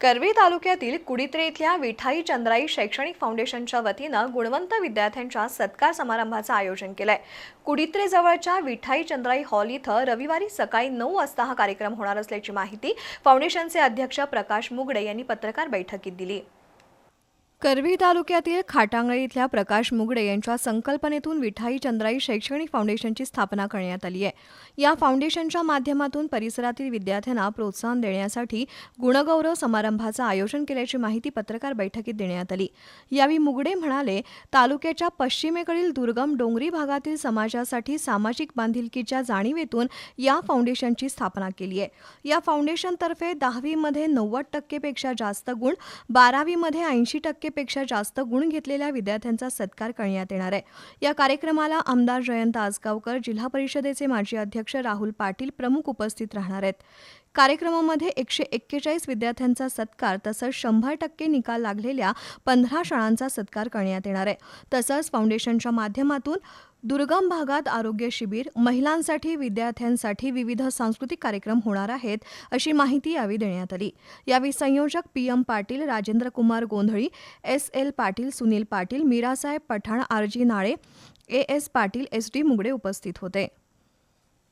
करवी तालुक्यातील कुडित्रे इथल्या विठाई चंद्राई शैक्षणिक फाउंडेशनच्या वतीनं गुणवंत विद्यार्थ्यांच्या सत्कार समारंभाचं आयोजन केलंय. कुडित्रे जवळच्या विठाई चंद्राई हॉल इथं रविवारी सकाळी नऊ वाजता हा कार्यक्रम होणार असल्याची माहिती फाउंडेशनचे अध्यक्ष प्रकाश मुगडे यांनी पत्रकार बैठकीत दिली. करवी तालुक्यातील खाटांगळे इथल्या प्रकाश मुगडे यांच्या संकल्पनेतून विठाई चंद्राई शैक्षणिक फाउंडेशनची स्थापना करण्यात आली आहे. या फाउंडेशनच्या माध्यमातून परिसरातील विद्यार्थ्यांना प्रोत्साहन देण्यासाठी गुणगौरव समारंभाचं आयोजन केल्याची माहिती पत्रकार बैठकीत देण्यात आली. यावेळी मुगडे म्हणाले तालुक्याच्या पश्चिमेकडील दुर्गम डोंगरी भागातील समाजासाठी सामाजिक बांधिलकीच्या जाणीवेतून या फाउंडेशनची स्थापना केली आहे. या फाउंडेशनतर्फे दहावीमध्ये नव्वद टक्केपेक्षा जास्त गुण बारावीमध्ये ऐंशी टक्के टक्केपेक्षा जास्त गुण घेतलेल्या विद्यार्थ्यांचा सत्कार करण्यात येणार आहे. या कार्यक्रमाला आमदार जयंत आसगावकर जिल्हा परिषदेचे माजी अध्यक्ष राहुल पाटील प्रमुख उपस्थित राहणार आहेत. कार्यक्रमामध्ये एकशे एक्केचाळीस विद्यार्थ्यांचा सत्कार तसंच शंभर टक्के निकाल लागलेल्या पंधरा शाळांचा सत्कार करण्यात येणार आहे. तसंच फाउंडेशनच्या माध्यमातून दुर्गम भागात आरोग्य शिबिर महिलांसाठी विद्यार्थ्यांसाठी विविध सांस्कृतिक कार्यक्रम होणार आहेत अशी माहिती यावेळी देण्यात आली. यावेळी संयोजक P M Patil Rajendra Kumar Gondhali S L Patil Sunil Patil Meerasaheb Pathan R G Nale A S Patil S D Mugade उपस्थित होते.